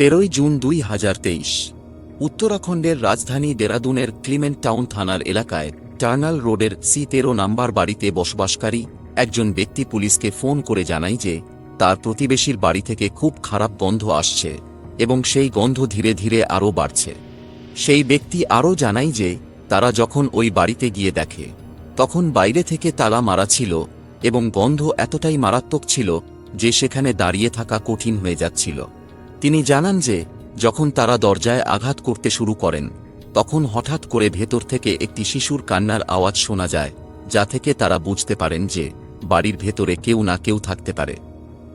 তেরোই জুন দুই হাজার তেইশ। উত্তরাখণ্ডের রাজধানী দেরাদুনের ক্লিমেন্ট টাউন থানার এলাকায় টার্নাল রোডের সি তেরো নাম্বার বাড়িতে বসবাসকারী একজন ব্যক্তি পুলিশকে ফোন করে জানায় যে তার প্রতিবেশীর বাড়ি থেকে খুব খারাপ গন্ধ আসছে এবং সেই গন্ধ ধীরে ধীরে আরও বাড়ছে। সেই ব্যক্তি আরও জানায় যে তারা যখন ওই বাড়িতে গিয়ে দেখে, তখন বাইরে থেকে তালা মারা ছিল এবং গন্ধ এতটাই মারাত্মক ছিল যে সেখানে দাঁড়িয়ে থাকা কঠিন হয়ে যাচ্ছিল। তিনি জানান যে, যখন তারা দরজায় আঘাত করতে শুরু করেন, তখন হঠাৎ করে ভেতর থেকে একটি শিশুর কান্নার আওয়াজ শোনা যায়, যা থেকে তারা বুঝতে পারেন যে, বাড়ির ভেতরে কেউ না কেউ থাকতে পারে।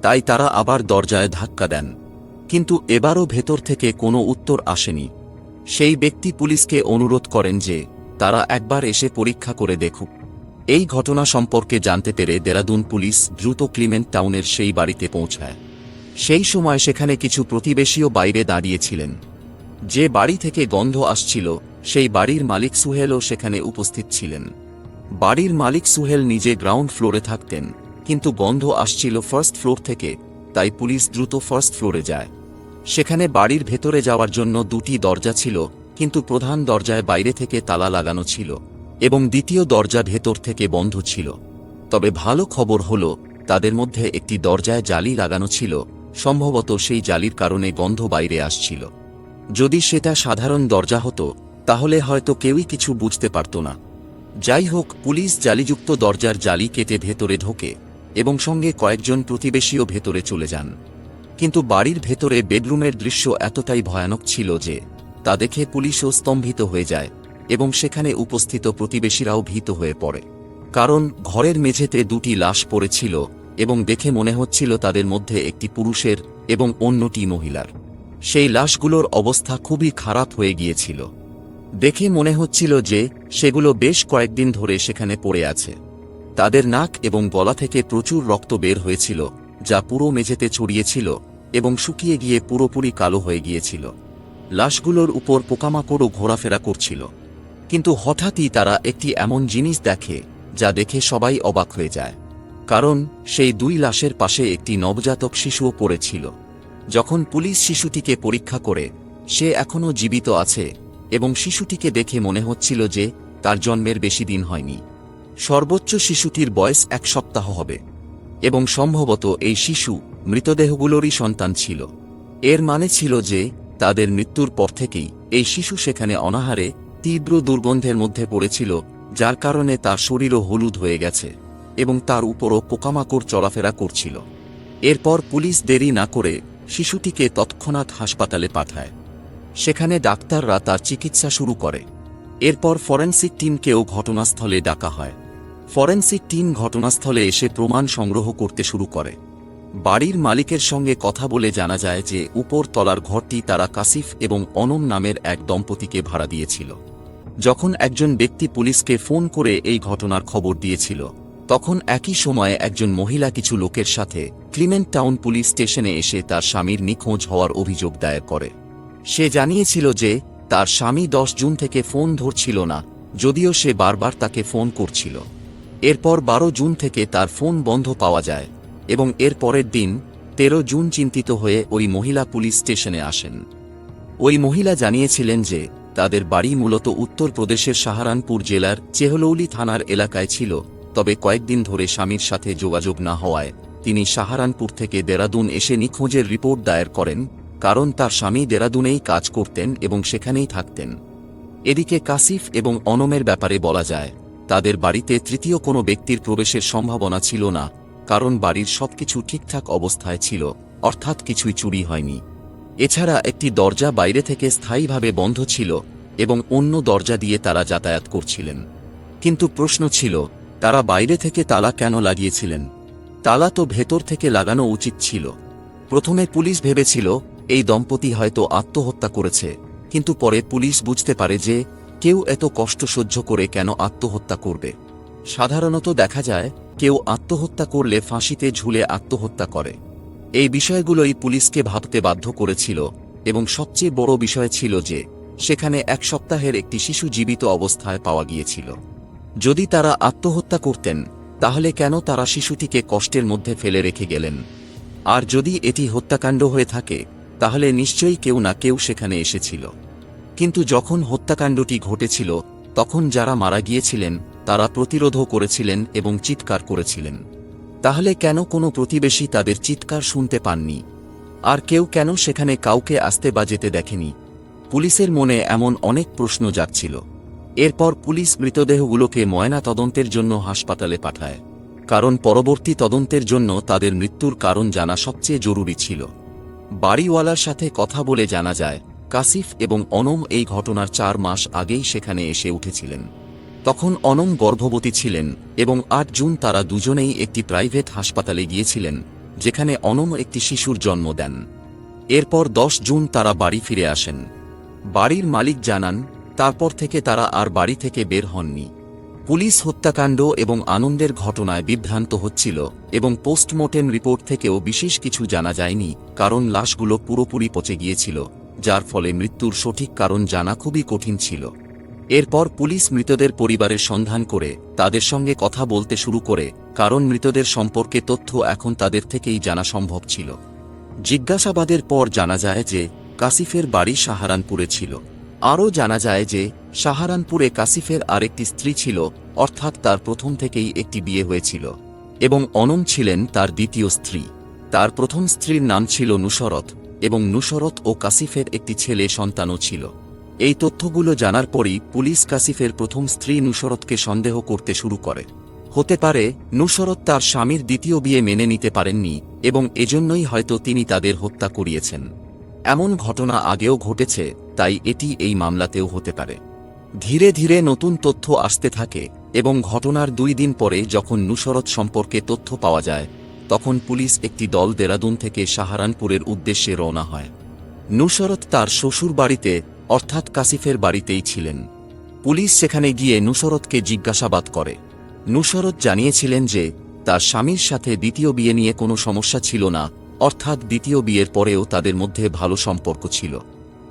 তাই তারা আবার দরজায় ধাক্কা দেন। কিন্তু এবারও ভেতর থেকে কোনো উত্তর আসেনি। সেই ব্যক্তি পুলিশকে অনুরোধ করেন যে, তারা একবার এসে পরীক্ষা করে দেখুক। এই ঘটনা সম্পর্কে জানতে পেরে দেরাদুন পুলিশ দ্রুত ক্লিমেন্ট টাউনের সেই বাড়িতে পৌঁছায়। সেই সময় সেখানে কিছু প্রতিবেশীও বাইরে দাঁড়িয়েছিলেন। যে বাড়ি থেকে গন্ধ আসছিল, সেই বাড়ির মালিক সুহেলও সেখানে উপস্থিত ছিলেন। বাড়ির মালিক সুহেল নিজে গ্রাউন্ড ফ্লোরে থাকতেন, কিন্তু গন্ধ আসছিল ফার্স্ট ফ্লোর থেকে, তাই পুলিশ দ্রুত ফার্স্ট ফ্লোরে যায়। সেখানে বাড়ির ভেতরে যাওয়ার জন্য দুটি দরজা ছিল, কিন্তু প্রধান দরজায় বাইরে থেকে তালা লাগানো ছিল, এবং দ্বিতীয় দরজা ভেতর থেকে বন্ধ ছিল। তবে ভালো খবর হল, তাদের মধ্যে একটি দরজায় জালি লাগানো ছিল সম্ভবত সেই জালির কারণে গন্ধ বাইরে আসছিল। যদি সেটা সাধারণ দরজা হতো, তাহলে হয়তো কেউই কিছু বুঝতে পারত না। যাই হোক, পুলিশ জালিযুক্ত দরজার জালি কেটে ভেতরে ঢোকে এবং সঙ্গে কয়েকজন প্রতিবেশীও ভেতরে চলে যান। কিন্তু বাড়ির ভেতরে বেডরুমের দৃশ্য এতটাই ভয়ানক ছিল যে, তা দেখে পুলিশও স্তম্ভিত হয়ে যায় এবং সেখানে উপস্থিত প্রতিবেশীরাও ভীত হয়ে পড়ে। কারণ ঘরের মেঝেতে দুটি লাশ পড়েছিল এবং দেখে মনে হচ্ছিল তাদের মধ্যে একটি পুরুষের এবং অন্যটি মহিলার। সেই লাশগুলোর অবস্থা খুবই খারাপ হয়ে গিয়েছিল। দেখে মনে হচ্ছিল যে সেগুলো বেশ কয়েকদিন ধরে সেখানে পড়ে আছে। তাদের নাক এবং গলা থেকে প্রচুর রক্ত বের হয়েছিল, যা পুরো মেঝেতে ছড়িয়েছিল এবং শুকিয়ে গিয়ে পুরোপুরি কালো হয়ে গিয়েছিল। লাশগুলোর উপর পোকামাকড়ও ঘোরাফেরা করছিল। কিন্তু হঠাৎই তারা একটি এমন জিনিস দেখে, যা দেখে সবাই অবাক হয়ে যায়। কারণ সেই দুই লাশের পাশে একটি নবজাতক শিশুও পড়েছিল। যখন পুলিশ শিশুটিকে পরীক্ষা করে, সে এখনও জীবিত আছে এবং শিশুটিকে দেখে মনে হচ্ছিল যে তার জন্মের বেশি দিন হয়নি। সর্বোচ্চ শিশুটির বয়স এক সপ্তাহ হবে এবং সম্ভবত এই শিশু মৃতদেহগুলোরই সন্তান ছিল। এর মানে ছিল যে তাদের মৃত্যুর পর থেকেই এই শিশু সেখানে অনাহারে তীব্র দুর্গন্ধের মধ্যে পড়েছিল, যার কারণে তার শরীরও হলুদ হয়ে গেছে। এবং তার উপরও পোকামাকড় চলাফেরা করছিল। এরপর পুলিশ দেরি না করে শিশুটিকে তৎক্ষণাৎ হাসপাতালে পাঠায়। সেখানে ডাক্তাররা তার চিকিৎসা শুরু করে। এরপর ফরেন্সিক টিমকেও ঘটনাস্থলে ডাকা হয়। ফরেন্সিক টিম ঘটনাস্থলে এসে প্রমাণ সংগ্রহ করতে শুরু করে। বাড়ির মালিকের সঙ্গে কথা বলে জানা যায় যে উপর তলার ঘরটি তারা কাসিফ এবং অনম নামের এক দম্পতিকে ভাড়া দিয়েছিল। যখন একজন ব্যক্তি পুলিশকে ফোন করে এই ঘটনার খবর দিয়েছিল তখন একই সময়ে একজন মহিলা কিছু লোকের সাথে ক্লিমেন্ট টাউন পুলিশ স্টেশনে এসে তার স্বামীর নিখোঁজ হওয়ার অভিযোগ দায়ের করে। সে জানিয়েছিল যে, তার স্বামী দশ জুন থেকে ফোন ধরছিল না, যদিও সে বারবার তাকে ফোন করছিল। এরপর বারো জুন থেকে তার ফোন বন্ধ পাওয়া যায় এবং এর পরের দিন তেরো জুন চিন্তিত হয়ে ওই মহিলা পুলিশ স্টেশনে আসেন। ওই মহিলা জানিয়েছিলেন যে, তাদের বাড়ি মূলত উত্তরপ্রদেশের সাহারানপুর জেলার চেহলৌলি থানার এলাকায় ছিল তবে কয়েকদিন ধরে স্বামীর সাথে যোগাযোগ না হওয়ায় তিনি সাহারানপুর থেকে দেরাদুন এসে নিখোঁজের রিপোর্ট দায়ের করেন, কারণ তার স্বামী দেরাদুনেই কাজ করতেন এবং সেখানেই থাকতেন। এদিকে কাসিফ এবং অনমের ব্যাপারে বলা যায়, তাদের বাড়িতে তৃতীয় কোনো ব্যক্তির প্রবেশের সম্ভাবনা ছিল না, কারণ বাড়ির সবকিছু ঠিকঠাক অবস্থায় ছিল, অর্থাৎ কিছুই চুরি হয়নি। এছাড়া একটি দরজা বাইরে থেকে স্থায়ীভাবে বন্ধ ছিল এবং অন্য দরজা দিয়ে তারা যাতায়াত করছিলেন। কিন্তু প্রশ্ন ছিল তারা বাইরে থেকে তালা কেন লাগিয়েছিলেন? তালা তো ভেতর থেকে লাগানো উচিত ছিল। প্রথমে পুলিশ ভেবেছিল, এই দম্পতি হয়তো আত্মহত্যা করেছে। কিন্তু পরে পুলিশ বুঝতে পারে যে, কেউ এত কষ্ট সহ্য করে কেন আত্মহত্যা করবে। সাধারণত দেখা যায়, কেউ আত্মহত্যা করলে ফাঁসিতে ঝুলে আত্মহত্যা করে। এই বিষয়গুলোই পুলিশকে ভাবতে বাধ্য করেছিল এবং সবচেয়ে বড় বিষয় ছিল যে, সেখানে এক সপ্তাহের একটি শিশু জীবিত অবস্থায় পাওয়া গিয়েছিল। যদি তারা আত্মহত্যা করতেন, তাহলে কেন তারা শিশুটিকে কষ্টের মধ্যে ফেলে রেখে গেলেন? আর যদি এটি হত্যাকাণ্ড হয়ে থাকে, তাহলে নিশ্চয়ই কেউ না কেউ সেখানে এসেছিল। কিন্তু যখন হত্যাকাণ্ডটি ঘটেছিল, তখন যারা মারা গিয়েছিলেন, তারা প্রতিরোধও করেছিলেন এবং চিৎকার করেছিলেন। তাহলে কেন কোনো প্রতিবেশী তাদের চিৎকার শুনতে পাননি? আর কেউ কেন সেখানে কাউকে আসতে বা যেতে দেখেনি? পুলিশের মনে এমন অনেক প্রশ্ন যাচ্ছিল এরপর পুলিশ মৃতদেহগুলোকে ময়না তদন্তের জন্য হাসপাতালে পাঠায়, কারণ পরবর্তী তদন্তের জন্য তাদের মৃত্যুর কারণ জানা সবচেয়ে জরুরি ছিল। বাড়িওয়ালার সাথে কথা বলে জানা যায়, কাসিফ এবং অনম এই ঘটনার চার মাস আগেই সেখানে এসে উঠেছিলেন। তখন অনম গর্ভবতী ছিলেন এবং আট জুন তারা দুজনেই একটি প্রাইভেট হাসপাতালে গিয়েছিলেন, যেখানে অনম একটি শিশুর জন্ম দেন। এরপর দশ জুন তারা বাড়ি ফিরে আসেন। বাড়ির মালিক জানান তারপর থেকে তারা আর বাড়ি থেকে বের হননি। পুলিশ হত্যাকাণ্ড এবং আনন্দের ঘটনায় বিভ্রান্ত হচ্ছিল এবং পোস্টমর্টেম রিপোর্ট থেকেও বিশেষ কিছু জানা যায়নি, কারণ লাশগুলো পুরোপুরি পচে গিয়েছিল, যার ফলে মৃত্যুর সঠিক কারণ জানা খুবই কঠিন ছিল। এরপর পুলিশ মৃতদের পরিবারের সন্ধান করে তাদের সঙ্গে কথা বলতে শুরু করে, কারণ মৃতদের সম্পর্কে তথ্য এখন তাদের থেকেই জানা সম্ভব ছিল। জিজ্ঞাসাবাদের পর জানা যায় যে, কাসিফের বাড়ি সাহারানপুরে ছিল। আরও জানা যায় যে সাহারানপুরে কাসিফের আরেকটি স্ত্রী ছিল, অর্থাৎ তার প্রথম থেকেই একটি বিয়ে হয়েছিল। এবং অনম ছিলেন তার দ্বিতীয় স্ত্রী। তার প্রথম স্ত্রীর নাম ছিল নুসরত, এবং নুসরত ও কাসিফের একটি ছেলে সন্তানও ছিল। এই তথ্যগুলো জানার পরই পুলিশ কাসিফের প্রথম স্ত্রী নুসরতকে সন্দেহ করতে শুরু করে। হতে পারে, নুসরত তার স্বামীর দ্বিতীয় বিয়ে মেনে নিতে পারেননি, এবং এজন্যই হয়তো তিনি তাদের হত্যা করিয়েছেন। এমন ঘটনা আগেও ঘটেছে তাই এটি এই মামলাতেও হতে পারে। ধীরে ধীরে নতুন তথ্য আসতে থাকে এবং ঘটনার দুই দিন পরে যখন নুসরত সম্পর্কে তথ্য পাওয়া যায়, তখন পুলিশ একটি দল দেরাদুন থেকে সাহারানপুরের উদ্দেশ্যে রওনা হয়। নুসরত তার শ্বশুর বাড়িতে, অর্থাৎ কাসিফের বাড়িতেই ছিলেন। পুলিশ সেখানে গিয়ে নুসরতকে জিজ্ঞাসাবাদ করে। নুসরত জানিয়েছিলেন যে, তার স্বামীর সাথে দ্বিতীয় বিয়ে নিয়ে কোনো সমস্যা ছিল না, অর্থাৎ দ্বিতীয় বিয়ের পরেও তাদের মধ্যে ভালো সম্পর্ক ছিল।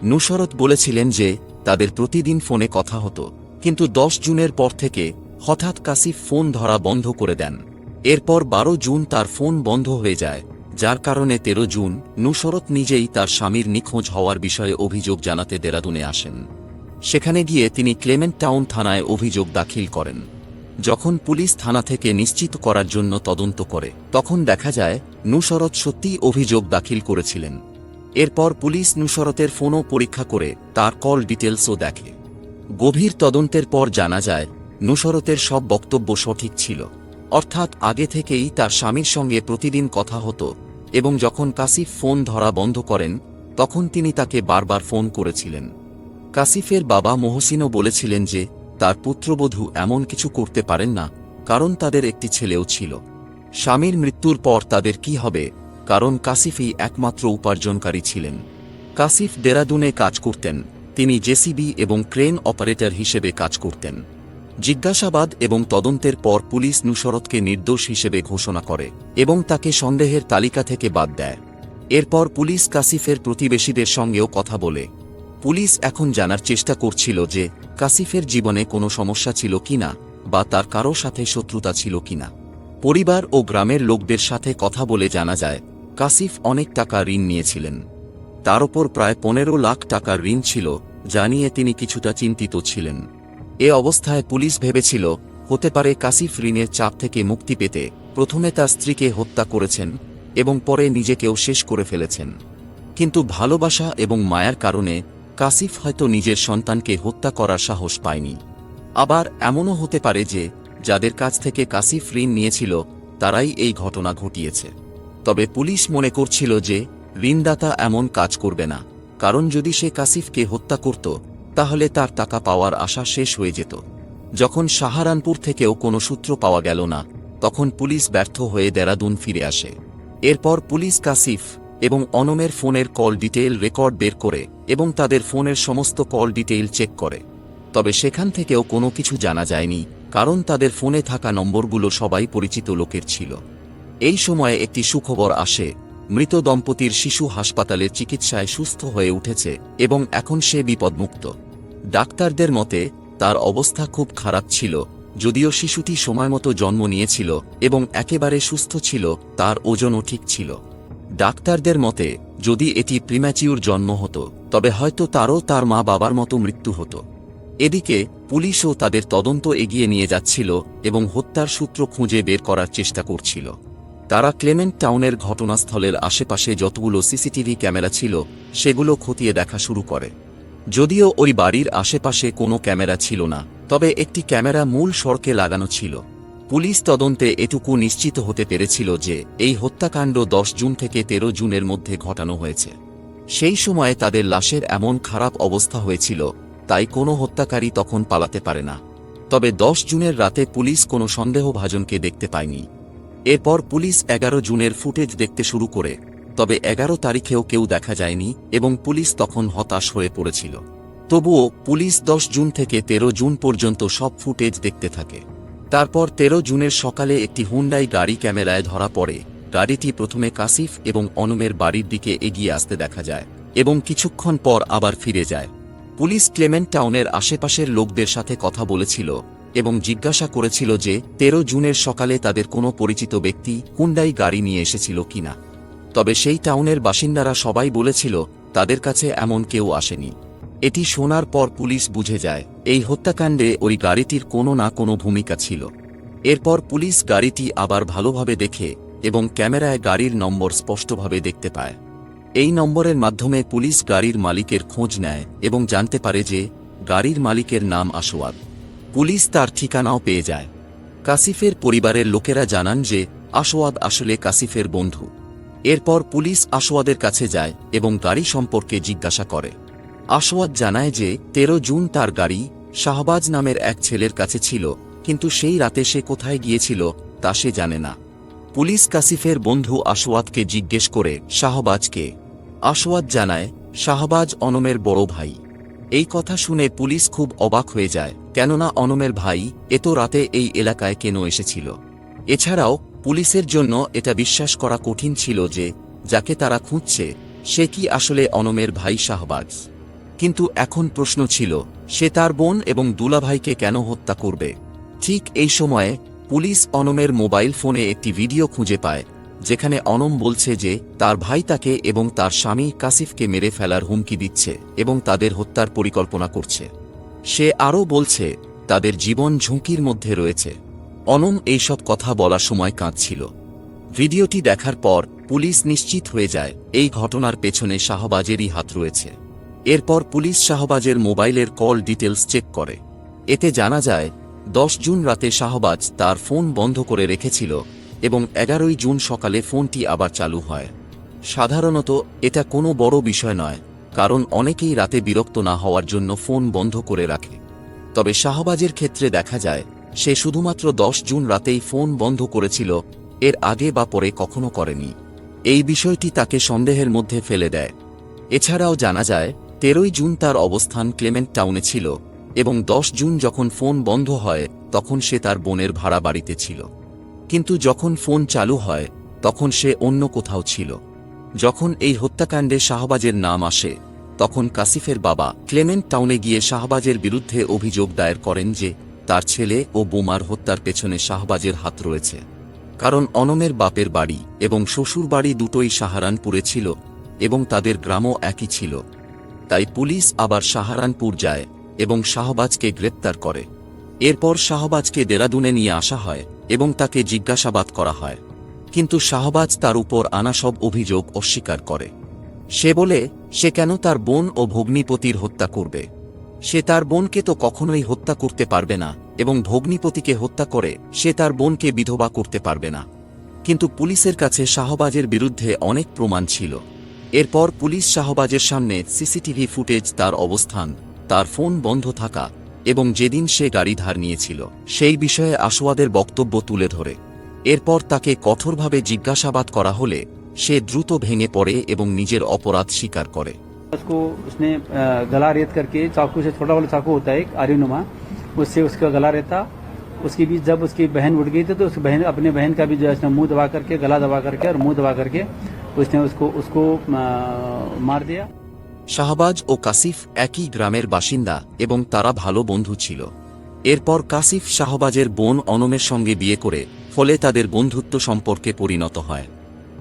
নুসরত বলেছিলেন যে, তাদের প্রতিদিন ফোনে কথা হতো, কিন্তু দশ জুনের পর থেকে হঠাৎ কাসিফ ফোন ধরা বন্ধ করে দেন। এরপর বারো জুন তার ফোন বন্ধ হয়ে যায়, যার কারণে তেরো জুন নুসরত নিজেই তার স্বামীর নিখোঁজ হওয়ার বিষয়ে অভিযোগ জানাতে দেরাদুনে আসেন। সেখানে গিয়ে তিনি ক্লেমেন্ট টাউন থানায় অভিযোগ দাখিল করেন। যখন পুলিশ থানা থেকে নিশ্চিত করার জন্য তদন্ত করে, তখন দেখা যায় নুসরত সত্যিই অভিযোগ দাখিল করেছিলেন। এরপর পুলিশ নুসরতের ফোনও পরীক্ষা করে তার কল ডিটেলসও দেখে। গভীর তদন্তের পর জানা যায়, নুসরতের সব বক্তব্য সঠিক ছিল। অর্থাৎ আগে থেকেই তার স্বামীর সঙ্গে প্রতিদিন কথা হতো এবং যখন কাসিফ ফোন ধরা বন্ধ করেন, তখন তিনি তাকে বারবার ফোন করেছিলেন। কাসিফের বাবা মোহসিনও বলেছিলেন যে, তার পুত্রবধূ এমন কিছু করতে পারেন না, কারণ তাদের একটি ছেলেও ছিল। স্বামীর মৃত্যুর পর তাদের কি হবে কারণ কাসিফই একমাত্র উপার্জনকারী ছিলেন। কাসিফ দেরাদুনে কাজ করতেন, তিনি জেসিবি এবং ক্রেন অপারেটর হিসেবে কাজ করতেন। জিজ্ঞাসাবাদ এবং তদন্তের পর পুলিশ নুসরতকে নির্দোষ হিসেবে ঘোষণা করে এবং তাকে সন্দেহের তালিকা থেকে বাদ দেয়। এরপর পুলিশ কাসিফের প্রতিবেশীদের সঙ্গেও কথা বলে। পুলিশ এখন জানার চেষ্টা করছিল যে কাসিফের জীবনে কোনো সমস্যা ছিল কিনা বা তার কারও সাথে শত্রুতা ছিল কিনা পরিবার ও গ্রামের লোকদের সাথে কথা বলে জানা যায় কাসিফ অনেক টাকা ঋণ নিয়েছিলেন। তার ওপর প্রায় পনেরো লাখ টাকার ঋণ ছিল, যা নিয়ে তিনি কিছুটা চিন্তিত ছিলেন। এ অবস্থায় পুলিশ ভেবেছিল, হতে পারে কাসিফ ঋণের চাপ থেকে মুক্তি পেতে প্রথমে তার স্ত্রীকে হত্যা করেছেন এবং পরে নিজেকেও শেষ করে ফেলেছেন। কিন্তু ভালোবাসা এবং মায়ার কারণে কাসিফ হয়তো নিজের সন্তানকে হত্যা করার সাহস পায়নি। আবার এমনও হতে পারে যে, যাদের কাছ থেকে কাসিফ ঋণ নিয়েছিল, তারাই এই ঘটনা ঘটিয়েছে। তবে পুলিশ মনে করছিল যে, ঋণদাতা এমন কাজ করবে না, কারণ যদি সে কাসিফকে হত্যা করত, তাহলে তার টাকা পাওয়ার আশা শেষ হয়ে যেত। যখন সাহারানপুর থেকেও কোনো সূত্র পাওয়া গেল না, তখন পুলিশ ব্যর্থ হয়ে দেরাদুন ফিরে আসে। এরপর পুলিশ কাসিফ এবং অনমের ফোনের কল ডিটেইল রেকর্ড বের করে এবং তাদের ফোনের সমস্ত কল ডিটেইল চেক করে। তবে সেখান থেকেও কোনো কিছু জানা যায়নি, কারণ তাদের ফোনে থাকা নম্বরগুলো সবাই পরিচিত লোকের ছিল। এই সময়ে একটি সুখবর আসে। মৃত দম্পতির শিশু হাসপাতালের চিকিৎসায় সুস্থ হয়ে উঠেছে এবং এখন সে বিপদমুক্ত। ডাক্তারদের মতে, তার অবস্থা খুব খারাপ ছিল, যদিও শিশুটি সময়মতো জন্ম নিয়েছিল এবং একেবারে সুস্থ ছিল, তার ওজনও ঠিক ছিল। ডাক্তারদের মতে, যদি এটি প্রিম্যাচিউর জন্ম হতো, তবে হয়তো তারও তার মা বাবার মতো মৃত্যু হতো। এদিকে, পুলিশও তাদের তদন্ত এগিয়ে নিয়ে যাচ্ছিল এবং হত্যার সূত্র খুঁজে বের করার চেষ্টা করছিল। তারা ক্লেমেন্ট টাউনের ঘটনাস্থলের আশেপাশে যতগুলো সিসিটিভি ক্যামেরা ছিল, সেগুলো খতিয়ে দেখা শুরু করে। যদিও ওই বাড়ির আশেপাশে কোনো ক্যামেরা ছিল না, তবে একটি ক্যামেরা মূল সড়কে লাগানো ছিল। পুলিশ তদন্তে এটুকু নিশ্চিত হতে পেরেছিল যে, এই হত্যাকাণ্ড দশ জুন থেকে তেরো জুনের মধ্যে ঘটানো হয়েছে। সেই সময়ে তাদের লাশের এমন খারাপ অবস্থা হয়েছিল, তাই কোনো হত্যাকারী তখন পালাতে পারে না। তবে দশ জুনের রাতে পুলিশ কোনো সন্দেহভাজনকে দেখতে পায়নি। এরপর পুলিশ এগারো জুনের ফুটেজ দেখতে শুরু করে, তবে এগারো তারিখেও কেউ দেখা যায়নি এবং পুলিশ তখন হতাশ হয়ে পড়েছিল। তবুও পুলিশ দশ জুন থেকে তেরো জুন পর্যন্ত সব ফুটেজ দেখতে থাকে। তারপর তেরো জুনের সকালে একটি হুন্ডাই গাড়ি ক্যামেরায় ধরা পড়ে। গাড়িটি প্রথমে কাসিফ এবং অনমের বাড়ির দিকে এগিয়ে আসতে দেখা যায় এবং কিছুক্ষণ পর আবার ফিরে যায়। পুলিশ ক্লেমেন্ট টাউনের আশেপাশের লোকদের সাথে কথা বলেছিল এবং জিজ্ঞাসা করেছিল যে, তেরো জুনের সকালে তাদের কোনো পরিচিত ব্যক্তি হুন্ডাই গাড়ি নিয়ে এসেছিল কিনা। তবে সেই টাউনের বাসিন্দারা সবাই বলেছিল, তাদের কাছে এমন কেউ আসেনি। এটি শোনার পর পুলিশ বুঝে যায়, এই হত্যাকাণ্ডে ওই গাড়িটির কোনো না কোনো ভূমিকা ছিল। এরপর পুলিশ গাড়িটি আবার ভালোভাবে দেখে এবং ক্যামেরায় গাড়ির নম্বর স্পষ্টভাবে দেখতে পায়। এই নম্বরের মাধ্যমে পুলিশ গাড়ির মালিকের খোঁজ নেয় এবং জানতে পারে যে, গাড়ির মালিকের নাম আশোয়াদ। পুলিশ তার ঠিকানাও পেয়ে যায়। কাসিফের পরিবারের লোকেরা জানান যে আশোয়াদ আসলে কাসিফের বন্ধু। এরপর পুলিশ আশোয়াদের কাছে যায় এবং গাড়ি সম্পর্কে জিজ্ঞাসা করে। আশোয়াদ জানায় যে, তেরো জুন তার গাড়ি শাহবাজ নামের এক ছেলের কাছে ছিল, কিন্তু সেই রাতে সে কোথায় গিয়েছিল, তা সে জানে না। পুলিশ কাসিফের বন্ধু আশোয়াদকে জিজ্ঞেস করে শাহবাজকে আশোয়াদ জানায়, শাহবাজ অনমের বড় ভাই। এই কথা শুনে পুলিশ খুব অবাক হয়ে যায়। কেননা অনমের ভাই এত রাতে এই এলাকায় কেন এসেছিল? এছাড়াও পুলিশের জন্য এটা বিশ্বাস করা কঠিন ছিল যে, যাকে তারা খুঁজছে, সে কি আসলে অনমের ভাই শাহবাজ? কিন্তু এখন প্রশ্ন ছিল, সে তার বোন এবং দুলাভাইকে কেন হত্যা করবে? ঠিক এই সময়ে পুলিশ অনমের মোবাইল ফোনে একটি ভিডিও খুঁজে পায়, যেখানে অনম বলছে যে, তার ভাই তাকে এবং তার স্বামী কাসিফকে মেরে ফেলার হুমকি দিচ্ছে এবং তাদের হত্যার পরিকল্পনা করছে। সে আরও বলছে, তাদের জীবন ঝুঁকির মধ্যে রয়েছে। অনম এইসব কথা বলার সময় কাঁদছিল। ভিডিওটি দেখার পর পুলিশ নিশ্চিত হয়ে যায়, এই ঘটনার পেছনে শাহবাজেরই হাত রয়েছে। এরপর পুলিশ শাহবাজের মোবাইলের কল ডিটেলস চেক করে। এতে জানা যায়, দশ জুন রাতে শাহবাজ তার ফোন বন্ধ করে রেখেছিল এবং এগারোই জুন সকালে ফোনটি আবার চালু হয়। সাধারণত এটা কোনো বড় বিষয় নয় কারণ অনেকেই রাতে বিরক্ত না হওয়ার জন্য ফোন বন্ধ করে রাখে। তবে শাহবাজের ক্ষেত্রে দেখা যায়, সে শুধুমাত্র দশ জুন রাতেই ফোন বন্ধ করেছিল, এর আগে বা পরে কখনো করেনি। এই বিষয়টি তাকে সন্দেহের মধ্যে ফেলে দেয়। এছাড়াও জানা যায়, তেরোই জুন তার অবস্থান ক্লেমেন্ট টাউনে ছিল এবং দশ জুন যখন ফোন বন্ধ হয়, তখন সে তার বোনের ভাড়া বাড়িতে ছিল। কিন্তু যখন ফোন চালু হয়, তখন সে অন্য কোথাও ছিল। যখন এই হত্যাকাণ্ডে শাহবাজের নাম আসে, তখন কাসিফের বাবা ক্লেমেন্ট টাউনে গিয়ে শাহবাজের বিরুদ্ধে অভিযোগ দায়ের করেন যে, তার ছেলে ও বোমার হত্যার পেছনে শাহবাজের হাত রয়েছে। কারণ অনমের বাপের বাড়ি এবং শ্বশুর বাড়ি দুটোই সাহারানপুরে ছিল এবং তাদের গ্রামও একই ছিল। তাই পুলিশ আবার সাহারানপুর যায় এবং শাহবাজকে গ্রেপ্তার করে। এরপর শাহবাজকে দেরাদুনে নিয়ে আসা হয় এবং তাকে জিজ্ঞাসাবাদ করা হয়। কিন্তু শাহবাজ তার উপর আনা সব অভিযোগ অস্বীকার করে। সে বলে, সে কেন তার বোন ও ভগ্নিপতির হত্যা করবে? সে তার বোনকে তো কখনোই হত্যা করতে পারবে না এবং ভগ্নিপতিকে হত্যা করে সে তার বোনকে বিধবা করতে পারবে না। কিন্তু পুলিশের কাছে শাহবাজের বিরুদ্ধে অনেক প্রমাণ ছিল। এরপর পুলিশ শাহবাজের সামনে সিসিটিভি ফুটেজ তার অবস্থান, তার ফোন বন্ধ থাকা এবং যেদিন সে গাড়ি ধার নিয়েছিল, সেই বিষয়ে আশোয়াদের বক্তব্য তুলে ধরে। এরপর তাকে কঠোরভাবে জিজ্ঞাসাবাদ করা হলে সে দ্রুত ভেঙে পড়ে এবং নিজের অপরাধ স্বীকার করে उसको उसने अ, गला रेत करके चाकू से छोटा वाला चाकू होता है एक आर्यनुमा उससे उसका गला रेता उसके बीच जब उसकी बहन उठ गई थी तो उस बहन अपने बहन का भी जो है उसने मुंह दबा करके गला दबा करके और मुंह दबा करके उसने उसको उसको अ, मार दिया শাহবাজ ও কাসিফ একই গ্রামের বাসিন্দা এবং তারা ভালো বন্ধু ছিল এরপর কাসিফ শাহবাজের বোন অনমের সঙ্গে বিয়ে করে ফলে তাদের বন্ধুত্ব সম্পর্কে পরিণত হয়।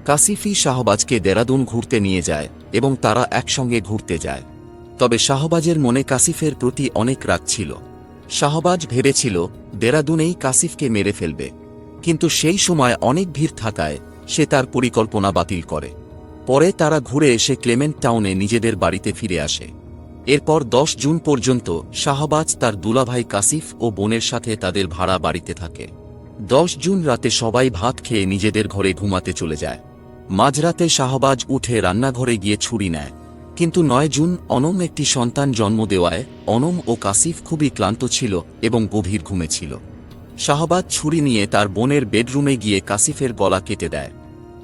কাসিফি শাহবাজকে দেরাদুন ঘুরতে নিয়ে যায় এবং তারা একসঙ্গে ঘুরতে যায়। তবে শাহবাজের মনে কাসিফের প্রতি অনেক রাগ ছিল। শাহবাজ ভেবেছিল, দেরাদুনেই কাসিফকে মেরে ফেলবে। কিন্তু সেই সময় অনেক ভিড় থাকায় সে তার পরিকল্পনা বাতিল করে। পরে তারা ঘুরে এসে ক্লেমেন্ট টাউনে নিজেদের বাড়িতে ফিরে আসে। এরপর দশ জুন পর্যন্ত শাহবাজ তার দুলাভাই কাসিফ ও বোনের সাথে তাদের ভাড়া বাড়িতে থাকে। দশ জুন রাতে সবাই ভাত খেয়ে নিজেদের ঘরে ঘুমাতে চলে যায়। মাঝরাতে শাহবাজ উঠে রান্নাঘরে গিয়ে ছুরি নেয়। কিন্তু নয় জুন অনম একটি সন্তান জন্ম দেওয়ায় অনম ও কাসিফ খুবই ক্লান্ত ছিল এবং গভীর ঘুমেছিল শাহবাজ ছুরি নিয়ে তার বোনের বেডরুমে গিয়ে কাসিফের গলা কেটে দেয়।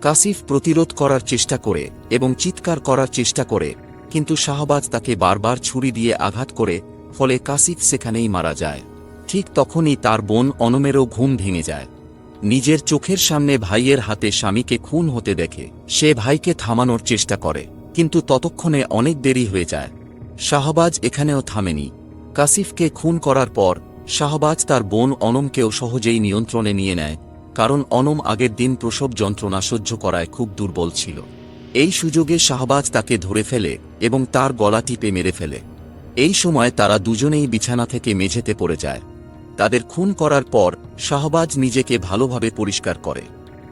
কাসিফ প্রতিরোধ করার চেষ্টা করে এবং চিৎকার করার চেষ্টা করে, কিন্তু শাহবাজ তাকে বারবার ছুরি দিয়ে আঘাত করে, ফলে কাসিফ সেখানেই মারা যায়। ঠিক তখনই তার বোন অনমেরও ঘুম ভেঙে যায়। নিজের চোখের সামনে ভাইয়ের হাতে স্বামীকে খুন হতে দেখে, সে ভাইকে থামানোর চেষ্টা করে, কিন্তু ততক্ষণে অনেক দেরি হয়ে যায়। শাহবাজ এখানেও থামেনি। কাসিফকে খুন করার পর, শাহবাজ তার বোন অনমকেও সহজেই নিয়ন্ত্রণে নিয়ে নেয়, কারণ অনম আগের দিন প্রসব যন্ত্রণা সহ্য করায় খুব দুর্বল ছিল। এই সুযোগে শাহবাজ তাকে ধরে ফেলে এবং তার গলা টিপে মেরে ফেলে। এই সময় তারা দুজনেই বিছানা থেকে মেঝেতে পড়ে যায়। তাদের খুন করার পর শাহবাজ নিজেকে ভালোভাবে পরিষ্কার করে।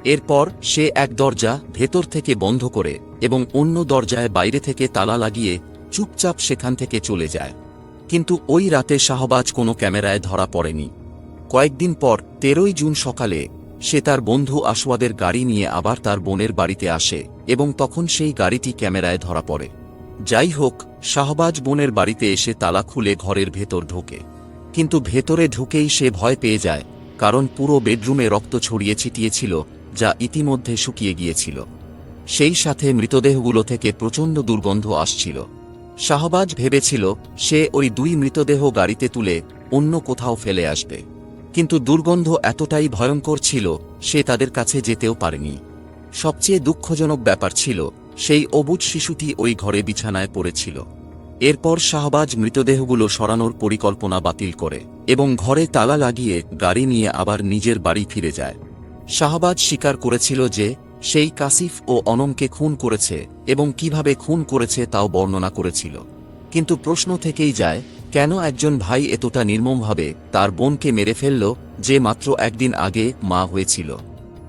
এরপর সে এক দরজা ভেতর থেকে বন্ধ করে এবং অন্য দরজায় বাইরে থেকে তালা লাগিয়ে চুপচাপ সেখান থেকে চলে যায়। কিন্তু ওই রাতে শাহবাজ কোনো ক্যামেরায় ধরা পড়েনি। কয়েকদিন পর তেরোই জুন সকালে সে তার বন্ধু আসওয়াদের গাড়ি নিয়ে আবার তার বোনের বাড়িতে আসে এবং তখন সেই গাড়িটি ক্যামেরায় ধরা পড়ে। যাই হোক, শাহবাজ বোনের বাড়িতে এসে তালা খুলে ঘরের ভেতর ঢোকে। কিন্তু ভেতরে ঢুকেই সে ভয় পেয়ে যায়, কারণ পুরো বেডরুমে রক্ত ছড়িয়ে ছিটিয়েছিল, যা ইতিমধ্যে শুকিয়ে গিয়েছিল। সেই সাথে মৃতদেহগুলো থেকে প্রচণ্ড দুর্গন্ধ আসছিল। শাহবাজ ভেবেছিল, সে ওই দুই মৃতদেহ গাড়িতে তুলে অন্য কোথাও ফেলে আসবে। কিন্তু দুর্গন্ধ এতটাই ভয়ঙ্কর ছিল, সে তাদের কাছে যেতেও পারেনি। সবচেয়ে দুঃখজনক ব্যাপার ছিল, সেই অবুজ শিশুটি ওই ঘরে বিছানায় পড়েছিল। এরপর শাহবাজ মৃতদেহগুলো সরানোর পরিকল্পনা বাতিল করে এবং ঘরে তালা লাগিয়ে গাড়ি নিয়ে আবার নিজের বাড়ি ফিরে যায়। শাহবাজ স্বীকার করেছিল যে, সেই কাসিফ ও অনমকে খুন করেছে এবং কীভাবে খুন করেছে তাও বর্ণনা করেছিল। কিন্তু প্রশ্ন থেকেই যায়, কেন একজন ভাই এতটা নির্মমভাবে তার বোনকে মেরে ফেলল যে মাত্র একদিন আগে মা হয়েছিল?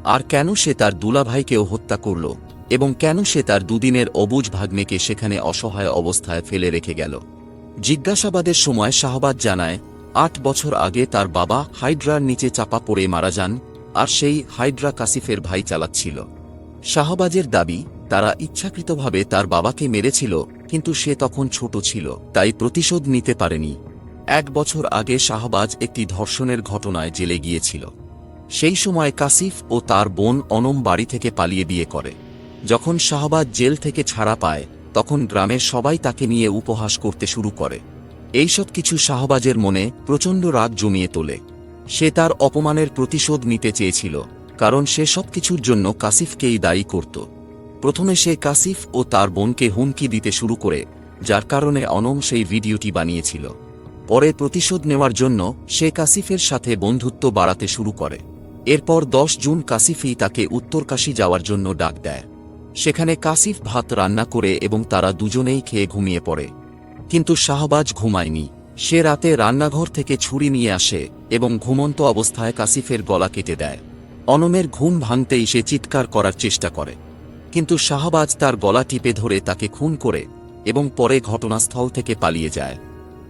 আর কেন সে তার দুলাভাইকেও হত্যা করল? এবং কেন সে তার দুদিনের অবুজ ভাগ্নেকে সেখানে অসহায় অবস্থায় ফেলে রেখে গেল? জিজ্ঞাসাবাদের সময় শাহবাজ জানায়, আট বছর আগে তার বাবা হাইড্রার নিচে চাপা পড়ে মারা যান আর সেই হাইড্রা কাসিফের ভাই চালাচ্ছিল। শাহবাজের দাবি, তারা ইচ্ছাকৃতভাবে তার বাবাকে মেরেছিল, কিন্তু সে তখন ছোট ছিল, তাই প্রতিশোধ নিতে পারেনি। এক বছর আগে শাহবাজ একটি ধর্ষণের ঘটনায় জেলে গিয়েছিল। সেই সময় কাসিফ ও তার বোন অনম বাড়ি থেকে পালিয়ে বিয়ে করে। যখন শাহবাজ জেল থেকে ছাড়া পায়, তখন গ্রামের সবাই তাকে নিয়ে উপহাস করতে শুরু করে। এইসব কিছু শাহবাজের মনে প্রচণ্ড রাগ জমিয়ে তোলে। সে তার অপমানের প্রতিশোধ নিতে চেয়েছিল, কারণ সে সব কিছুর জন্য কাসিফকেই দায়ী করত। প্রথমে সে কাসিফ ও তার বোনকে হুমকি দিতে শুরু করে, যার কারণে অনম সেই ভিডিওটি বানিয়েছিল। পরে প্রতিশোধ নেওয়ার জন্য সে কাসিফের সাথে বন্ধুত্ব বাড়াতে শুরু করে। এরপর দশ জুন কাসিফই তাকে উত্তরকাশী যাওয়ার জন্য ডাক দেয়। সেখানে কাসিফ ভাত রান্না করে এবং তারা দুজনেই খেয়ে ঘুমিয়ে পড়ে। কিন্তু শাহবাজ ঘুমায়নি। সে রাতে রান্নাঘর থেকে ছুরি নিয়ে আসে এবং ঘুমন্ত অবস্থায় কাসিফের গলা কেটে দেয়। অনমের ঘুম ভাঙতেই সে চিৎকার করার চেষ্টা করে। কিন্তু শাহবাজ তার গলা টিপে ধরে তাকে খুন করে এবং পরে ঘটনাস্থল থেকে পালিয়ে যায়।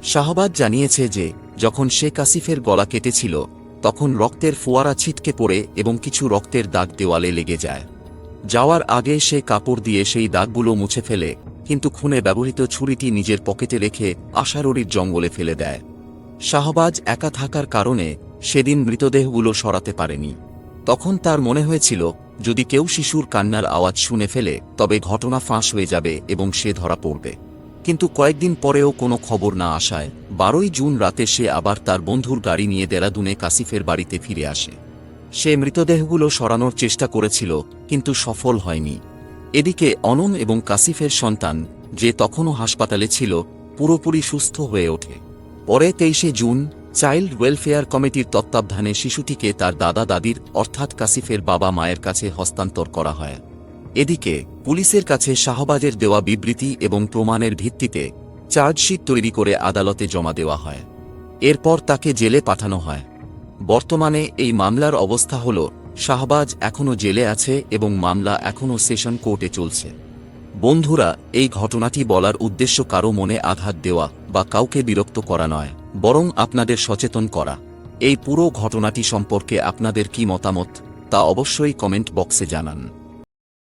শাহবাজ জানিয়েছে যে, যখন সে কাসিফের গলা কেটেছিল, তখন রক্তের ফোয়ারা ছিটকে পড়ে এবং কিছু রক্তের দাগ দেওয়ালে লেগে যায়। যাওয়ার আগে সে কাপড় দিয়ে সেই দাগগুলো মুছে ফেলে, কিন্তু খুনে ব্যবহৃত ছুরিটি নিজের পকেটে রেখে আশারড়ির জঙ্গলে ফেলে দেয়। শাহবাজ একা থাকার কারণে সেদিন মৃতদেহগুলো সরাতে পারেনি। তখন তার মনে হয়েছিল, যদি কেউ শিশুর কান্নার আওয়াজ শুনে ফেলে, তবে ঘটনা ফাঁস হয়ে যাবে এবং সে ধরা পড়বে। কিন্তু কয়েকদিন পরেও কোনো খবর না আসায় বারোই জুন রাতে সে আবার তার বন্ধুর গাড়ি নিয়ে দেরাদুনে কাসিফের বাড়িতে ফিরে আসে। সে মৃতদেহগুলো সরানোর চেষ্টা করেছিল, কিন্তু সফল হয়নি। এদিকে অনম এবং কাসিফের সন্তান, যে তখনও হাসপাতালে ছিল, পুরোপুরি সুস্থ হয়ে ওঠে। পরে তেইশে জুন, চাইল্ড ওয়েলফেয়ার কমিটির তত্ত্বাবধানে শিশুটিকে তার দাদা দাদির, অর্থাৎ কাসিফের বাবা মায়ের কাছে হস্তান্তর করা হয়। এদিকে, পুলিশের কাছে শাহবাজের দেওয়া বিবৃতি এবং প্রমাণের ভিত্তিতে চার্জশিট তৈরি করে আদালতে জমা দেওয়া হয়। এরপর তাকে জেলে পাঠানো হয়। বর্তমানে এই মামলার অবস্থা হল, শাহবাজ এখনও জেলে আছে এবং মামলা এখনও সেশন কোর্টে চলছে। বন্ধুরা, এই ঘটনাটি বলার উদ্দেশ্য কারও মনে আঘাত দেওয়া বা কাউকে বিরক্ত করা নয়, বরং আপনাদের সচেতন করা। এই পুরো ঘটনাটি সম্পর্কে আপনাদের কি মতামত, তা অবশ্যই কমেন্ট বক্সে জানান।